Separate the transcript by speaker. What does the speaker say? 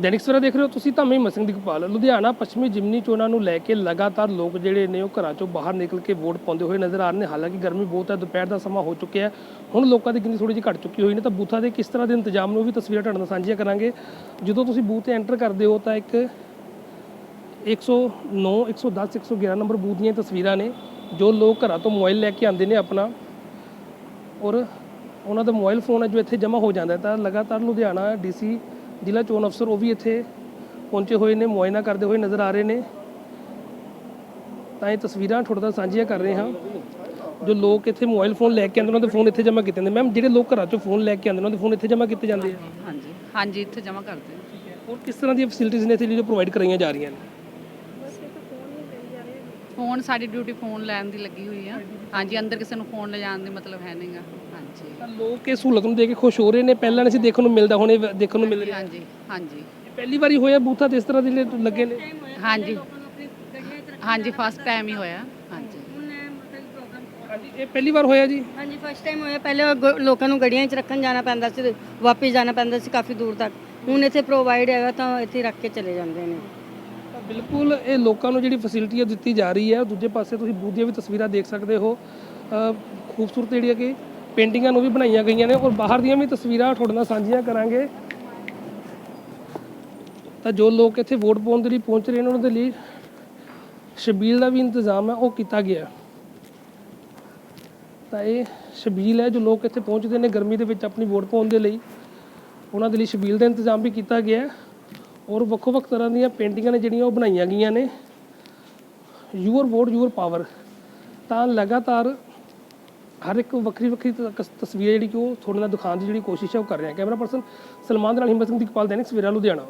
Speaker 1: ਦੈਨਿਕ ਸਵੇਰਾ ਦੇਖ ਰਹੇ ਹੋ, ਤੁਸੀਂ ਤਾਂ ਮੈਂ ਮਸਿੰਘ ਦੀ ਕਪਾਲ। ਲੁਧਿਆਣਾ, ਪੱਛਮੀ ਜਿਮਨੀ ਚੋਣਾਂ ਨੂੰ ਲੈ ਕੇ ਲਗਾਤਾਰ ਲੋਕ ਜਿਹੜੇ ਨੇ ਉਹ ਘਰਾਂ ਚੋਂ ਬਾਹਰ ਨਿਕਲ ਕੇ ਵੋਟ ਪਾਉਂਦੇ ਹੋਏ ਨਜ਼ਰ ਆ ਰਹੇ ਨੇ। ਹਾਲਾਂਕਿ ਗਰਮੀ ਬਹੁਤ ਹੈ, ਦੁਪਹਿਰ ਦਾ ਸਮਾਂ ਹੋ ਚੁੱਕਿਆ ਹੈ। ਹੁਣ ਲੋਕਾਂ ਦੀ ਗਿਣਤੀ ਥੋੜੀ ਜਿਹੀ ਘਟ ਚੁੱਕੀ ਹੋਈ ਨੇ, ਤਾਂ ਬੂਥਾਂ ਦੇ ਕਿਸ ਤਰ੍ਹਾਂ ਦੇ ਇੰਤਜ਼ਾਮ ਨੂੰ ਵੀ ਤਸਵੀਰਾਂ ਤੁਹਾਡੇ ਨਾਲ ਸਾਂਝੀਆਂ ਕਰਾਂਗੇ। ਜਦੋਂ ਤੁਸੀਂ ਬੂਥ ਤੇ ਐਂਟਰ ਕਰਦੇ ਹੋ, ਤਾਂ ਇੱਕ 109 110 111 ਨੰਬਰ ਬੂਥ ਦੀਆਂ ਤਸਵੀਰਾਂ ਨੇ, ਜੋ ਲੋਕ ਘਰਾਂ ਤੋਂ ਮੋਬਾਈਲ ਲੈ ਕੇ ਆਉਂਦੇ ਨੇ ਆਪਣਾ। ਔਰ ਉਹਨਾਂ ਦਾ ਮੋਬਾਈਲ ਫੋਨ ਹੈ, ਜੋ ਇੱਥੇ ਜਮ੍ਹਾਂ ਹੋ ਜਾਂਦਾ ਤਾਂ ਲਗਾਤਾਰ ਲੁਧਿਆਣਾ, ਡੀਸੀ ਜ਼ਿਲ੍ਹਾ ਚੋਣ ਅਫਸਰ ਉਹ ਵੀ ਇੱਥੇ ਪਹੁੰਚੇ ਹੋਏ ਨੇ ਮੁਆਇਨਾ ਕਰਦੇ ਹੋਏ ਨਜ਼ਰ ਆ ਰਹੇ ਨੇ। ਤਾਂ ਇਹ ਤਸਵੀਰਾਂ ਤੁਹਾਡੇ ਨਾਲ ਸਾਂਝੀਆਂ ਕਰ ਰਹੇ ਹਾਂ। ਜੋ ਲੋਕ ਇੱਥੇ ਮੋਬਾਈਲ ਫੋਨ ਲੈ ਕੇ ਆਉਂਦੇ ਉਹਨਾਂ ਦੇ ਫੋਨ ਇੱਥੇ ਜਮ੍ਹਾਂ ਕੀਤੇ ਜਾਂਦੇ ਮੈਮ ਜਿਹੜੇ ਲੋਕ ਘਰਾਂ ਚੋਂ ਫੋਨ ਲੈ ਕੇ ਆਉਂਦੇ ਉਹਨਾਂ ਦੇ ਫੋਨ ਇੱਥੇ ਜਮ੍ਹਾਂ ਕੀਤੇ ਜਾਂਦੇ ਆ?
Speaker 2: ਹਾਂਜੀ ਹਾਂਜੀ ਇੱਥੇ ਜਮ੍ਹਾਂ ਕਰਦੇ ਹਾਂ
Speaker 1: ਔਰ ਕਿਸ ਤਰ੍ਹਾਂ ਦੀਆਂ ਫੈਸਿਲਿਟੀਆਂ ਨੇ ਇੱਥੇ ਜਿਹੜੀਆਂ ਪ੍ਰੋਵਾਈਡ ਕਰਾਈਆਂ ਜਾ ਰਹੀਆਂ ਨੇ?
Speaker 2: ਫੋਨ ਸਾਡੀ ਡਿਊਟੀ ਫੋਨ ਲੈਣ ਦੀ ਲੱਗੀ ਹੋਈ ਆ। ਹਾਂਜੀ ਅੰਦਰ ਕਿਸੇ ਨੂੰ ਫੋਨ ਲਿਜਾਣ ਦੀ ਮਤਲਬ ਹੈ ਨਹੀਂਗਾ ਹਾਂਜੀ।
Speaker 1: ਤਾਂ ਲੋਕ ਇਹ ਸਹੂਲਤ ਨੂੰ ਦੇਖ ਕੇ ਖੁਸ਼ ਹੋ ਰਹੇ ਨੇ। ਪਹਿਲਾਂ ਨਹੀਂ ਸੀ ਦੇਖਣ ਨੂੰ ਮਿਲਦਾ ਹੁਣ ਇਹ ਦੇਖਣ ਨੂੰ ਮਿਲ ਰਿਹਾ।
Speaker 2: ਹਾਂਜੀ ਹਾਂਜੀ।
Speaker 1: ਇਹ ਪਹਿਲੀ ਵਾਰੀ ਹੋਇਆ ਬੂਥਾਂ ਤੇ ਇਸ ਤਰ੍ਹਾਂ ਦੇ ਜਿਹੜੇ ਲੱਗੇ ਨੇ?
Speaker 2: ਹਾਂਜੀ। ਹਾਂਜੀ ਫਸਟ ਟਾਈਮ ਹੀ ਹੋਇਆ। ਹਾਂਜੀ।
Speaker 1: ਹਾਂਜੀ ਇਹ ਪਹਿਲੀ ਵਾਰ ਹੋਇਆ ਜੀ?
Speaker 3: ਹਾਂਜੀ ਫਸਟ ਟਾਈਮ ਹੋਇਆ। ਪਹਿਲੇ ਗ- ਲੋਕਾਂ ਨੂੰ ਗੱਡੀਆਂ 'ਚ ਰੱਖਣ ਜਾਣਾ ਪੈਂਦਾ ਸੀ ਵਾਪਸ ਜਾਣਾ ਪੈਂਦਾ ਸੀ ਕਾਫੀ ਦੂਰ ਤੱਕ। ਹੁਣ ਇੱਥੇ ਪ੍ਰੋਵਾਈਡ ਹੈਗਾ ਤਾਂ ਇੱਥੇ ਰੱਖ ਕੇ ਚਲੇ ਜਾਂਦੇ ਨੇ।
Speaker 1: ਬਿਲਕੁਲ ਇਹ ਲੋਕਾਂ ਨੂੰ ਜਿਹੜੀ ਫੈਸਿਲਿਟੀ ਦਿੱਤੀ ਜਾ ਰਹੀ ਹੈ। ਦੂਜੇ ਪਾਸੇ ਤੁਸੀਂ ਬੂਥ ਦੀਆਂ ਵੀ ਤਸਵੀਰਾਂ ਦੇਖ ਸਕਦੇ ਹੋ। ਖੂਬਸੂਰਤ ਜਿਹੜੀਆਂ ਕਿ ਪੇਂਟਿੰਗਾਂ ਨੂੰ ਵੀ ਬਣਾਈਆਂ ਗਈਆਂ ਨੇ ਔਰ ਬਾਹਰ ਦੀਆਂ ਵੀ ਤਸਵੀਰਾਂ ਤੁਹਾਡੇ ਨਾਲ ਸਾਂਝੀਆਂ ਕਰਾਂਗੇ। ਤਾਂ ਜੋ ਲੋਕ ਇੱਥੇ ਵੋਟ ਪਾਉਣ ਦੇ ਲਈ ਪਹੁੰਚ ਰਹੇ ਨੇ, ਉਹਨਾਂ ਦੇ ਲਈ ਸ਼ਬੀਲ ਦਾ ਵੀ ਇੰਤਜ਼ਾਮ ਹੈ, ਉਹ ਕੀਤਾ ਗਿਆ। ਤਾਂ ਇਹ ਸ਼ਬੀਲ ਹੈ ਜੋ ਲੋਕ ਇੱਥੇ ਪਹੁੰਚਦੇ ਨੇ ਗਰਮੀ ਦੇ ਵਿੱਚ ਆਪਣੀ ਵੋਟ ਪਾਉਣ ਦੇ ਲਈ। ਉਹਨਾਂ ਦੇ ਲਈ ਸ਼ਬੀਲ ਦਾ ਇੰਤਜ਼ਾਮ ਵੀ ਕੀਤਾ ਗਿਆ ਔਰ ਵੱਖੋ ਵੱਖ ਤਰ੍ਹਾਂ ਦੀਆਂ ਪੇਂਟਿੰਗਾਂ ਨੇ ਜਿਹੜੀਆਂ ਉਹ ਬਣਾਈਆਂ ਗਈਆਂ ਨੇ। ਯੂਅਰ ਵੋਟ ਯੂਅਰ ਪਾਵਰ ਤਾਂ ਲਗਾਤਾਰ ਹਰ ਇੱਕ ਵੱਖਰੀ ਵੱਖਰੀ ਤ- ਕਸ- ਤਸਵੀਰ ਜਿਹੜੀ ਕਿ ਉਹ ਤੁਹਾਡੇ ਨਾਲ ਦਿਖਾਉਣ ਦੀ ਜਿਹੜੀ ਕੋਸ਼ਿਸ਼ ਹੈ ਉਹ ਕਰ ਰਿਹਾ। ਕੈਮਰਾ ਪਰਸਨ ਸਲਮਾਨ ਦੇ ਨਾਲ ਹਿੰਮਤ ਸਿੰਘ ਦੀਪਾਲ ਦੈਨਿਕ ਸਵੇਰਾ, ਲੁਧਿਆਣਾ।